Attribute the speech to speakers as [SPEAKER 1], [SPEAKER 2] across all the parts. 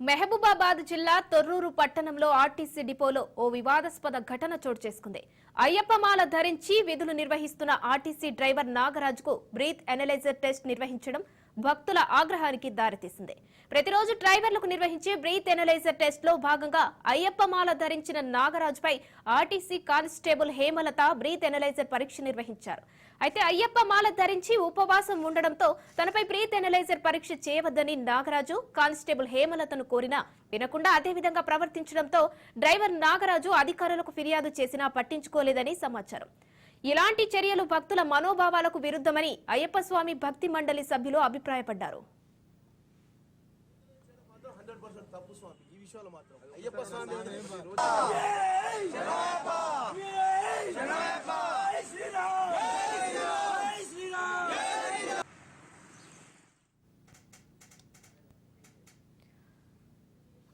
[SPEAKER 1] మహబూబాబాద్ జిల్లా తొర్రూరు పట్టణంలో ఆర్టీసీ డిపోలో ఓ వివాదాస్పద ఘటన చోటు చేసుకుంది. అయ్యప్పమాల ధరించి విధులు నిర్వహిస్తున్న ఆర్టీసీ డ్రైవర్ నాగరాజుకు బ్రీత్ ఎనలైజర్ టెస్ట్ నిర్వహించడం భక్తుల ఆగ్రహానికి దారితీసింది. ప్రతిరోజు డ్రైవర్లకు నిర్వహించే బ్రీత్ ఎనలైజర్ టెస్ట్లో భాగంగా అయ్యప్పమాల ధరించిన నాగరాజుపై RTC constable Hemalatha breath analyser పరీక్ష నిర్వహించారు. అయితే అయ్యప్ప మాల ధరించి ఉపవాసం ఉండడంతో తనపై బ్రీత్ ఎనలైజర్ పరీక్ష చేయవద్దని నాగరాజు కానిస్టేబుల్ హేమలతను కోరినా వినకుండా అదేవిధంగా ప్రవర్తించడంతో డ్రైవర్ నాగరాజు అధికారులకు ఫిర్యాదు చేసినా పట్టించుకోలేదని సమాచారం. ఇలాంటి చర్యలు భక్తుల మనోభావాలకు విరుద్ధమని అయ్యప్ప స్వామి భక్తి మండలి సభ్యులు అభిప్రాయపడ్డారు.
[SPEAKER 2] అయ్యప్ప పర్సెంట్ తప్పు స్వామి ఈ విషయంలో మాత్రం అయ్యప్ప స్వామి రోజు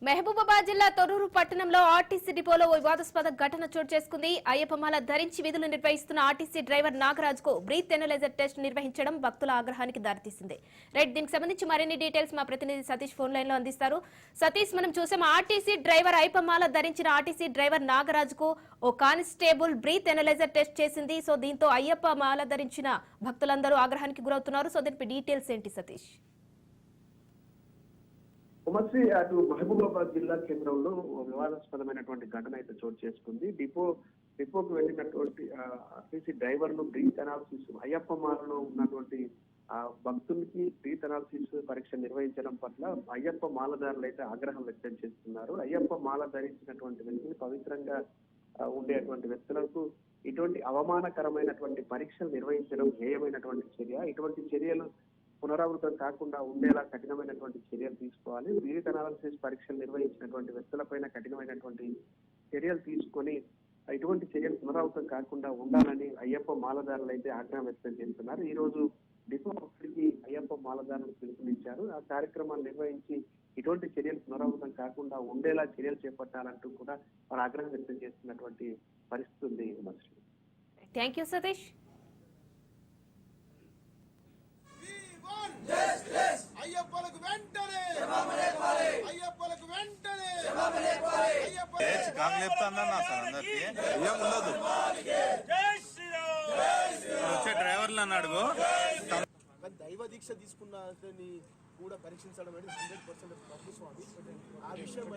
[SPEAKER 1] మహబూబాబాద్ జిల్లా తొర్రూరు పట్టణంలో ఆర్టీసీ డిపోలో ఓ వివాదాస్పద ఘటన చోటు చేసుకుంది. అయ్యప్పమాల ధరించి విధులు నిర్వహిస్తున్న ఆర్టీసీ డ్రైవర్ నాగరాజుకు బ్రీత్ ఎనలైజర్ టెస్ట్ నిర్వహించడం భక్తుల ఆగ్రహానికి దారితీసింది. రైట్ దీనికి సంబంధించి మరిన్ని డీటెయిల్స్ మా ప్రతినిధి సతీష్ ఫోన్ లైన్లో అందిస్తారు. సతీష్ మనం చూసాం ఆర్టీసీ డ్రైవర్ అయ్యప్పమాల ధరించిన ఆర్టీసీ డ్రైవర్ నాగరాజుకు ఓ కానిస్టేబుల్ బ్రీత్ ఎనలైజర్ టెస్ట్ చేసింది. సో దీంతో అయ్యప్ప మాల ధరించిన భక్తులందరూ ఆగ్రహానికి గురవుతున్నారు. సో దీనిపై డీటెయిల్స్ ఏంటి సతీష్?
[SPEAKER 3] సమస్య అటు మహబూబాబాద్ జిల్లా కేంద్రంలో వివాదాస్పదమైనటువంటి ఘటన అయితే చోటు చేసుకుంది. డిపో డిపోకు వెళ్ళినటువంటి ఆర్టీసీ డ్రైవర్ను బ్రీత్ అనాలిసిస్ అయ్యప్ప మాలలో ఉన్నటువంటి ఆ భక్తులకి బ్రీత్ అనాలిసిస్ పరీక్ష నిర్వహించడం పట్ల అయ్యప్ప మాలదారులు అయితే ఆగ్రహం వ్యక్తం చేస్తున్నారు. అయ్యప్ప మాల ధరించినటువంటి వ్యక్తులు పవిత్రంగా ఉండేటువంటి వ్యక్తులకు ఇటువంటి అవమానకరమైనటువంటి పరీక్షలు నిర్వహించడం హేయమైనటువంటి చర్య. ఇటువంటి చర్యలు పునరావృతం కాకుండా ఉండేలా కఠినమైనటువంటి చర్యలు తీసుకోవాలి. బ్రీత్ అనాలిసిస్ పరీక్షలు నిర్వహించినటువంటి వ్యక్తులపైన కఠినమైనటువంటి చర్యలు తీసుకొని ఇటువంటి చర్యలు పునరావృతం కాకుండా ఉండాలని అయ్యప్ప మాలదారులు అయితే ఆగ్రహం వ్యక్తం చేస్తున్నారు. ఈ రోజు డిపో అయ్యప్ప మాలదారులు పిలుపునిచ్చారు. ఆ కార్యక్రమాలు నిర్వహించి ఇటువంటి చర్యలు పునరావృతం కాకుండా ఉండేలా చర్యలు చేపట్టాలంటూ కూడా వారు ఆగ్రహం వ్యక్తం చేస్తున్నటువంటి పరిస్థితి ఉంది.
[SPEAKER 1] థ్యాంక్ యూ సతీష్
[SPEAKER 4] చికాకు లేపుతుందన్న అసలు అందరికి ఏం ఉండదు వచ్చే డ్రైవర్లు అడుగు
[SPEAKER 2] దైవ దీక్ష తీసుకున్న కూడా పరీక్షించడం అనేది హండ్రెడ్ పర్సెంట్ తప్పు స్వామి. ఆ విషయం